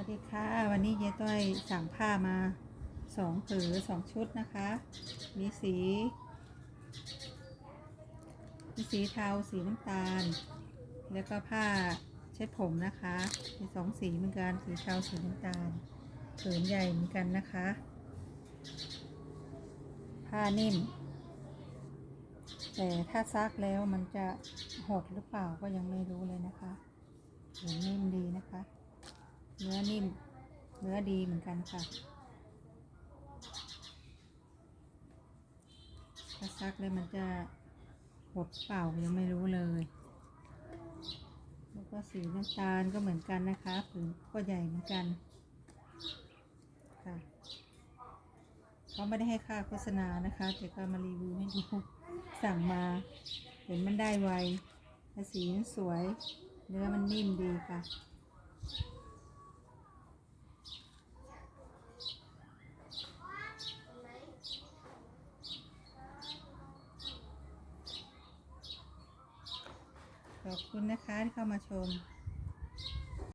วัสดีค่ะ วันนี้เย้ต้อยสั่งผ้ามาสองผือสองชุดนะคะ มีสีมีสีเทาสีน้ำตาล แล้วก็ผ้าเช็ดผมนะคะ มีสองสีเหมือนกันสีเทาสีน้ำตาลผืนใหญ่เหมือนกันนะคะ ผ้านิ่ม แต่ถ้าซักแล้วมันจะหดหรือเปล่าก็ยังไม่รู้เลยนะคะผืนนิ่มดีนะคะ เนื้อนิ่ม เนื้อดีเหมือนกันค่ะถ้าซักแล้วมันจะหดเปล่ายังไม่รู้เลย แล้วก็สีน้ำตาลก็เหมือนกันนะคะผืนก็ใหญ่เหมือนกัน ค่ะเขาไม่ได้ให้ค่าโฆษณานะคะ แต่ก็มารีวิวให้ดูสั่งมา เห็นมันได้ไวสีมันสวย เนื้อมันนิ่มดีค่ะ ขอบคุณนะคะที่เข้ามาชม